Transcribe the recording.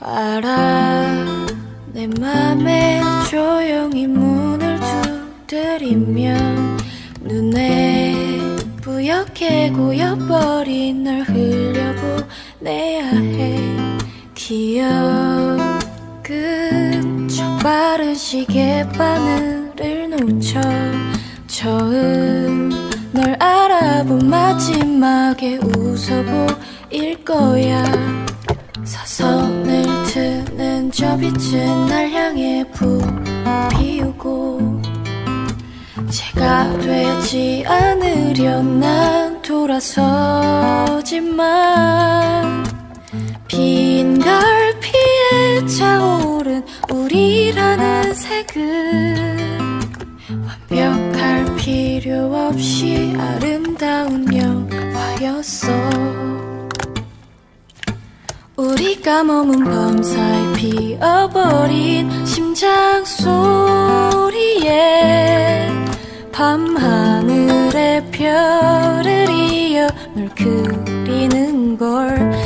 알아 내 맘에 조용히 문을 두드리면 눈에 뿌옇게 고여버린 널 흘려보내야 해. 기억은 저 빠른 시계 바늘을 놓쳐 처음 널 알아본 마지막 에 웃어보일 거야. 사선을 트는 저 빛은 날 향해 부비우고. 제가 되지 않으려 난 돌아서지만 빈 갈피에 차오른 우리라는 색은 완벽할 필요 없이 아름다운 영 화였어. 우리가 머문 밤사이 피어버린 심장 소리에 밤하늘의 별을 이어 널 그리는 걸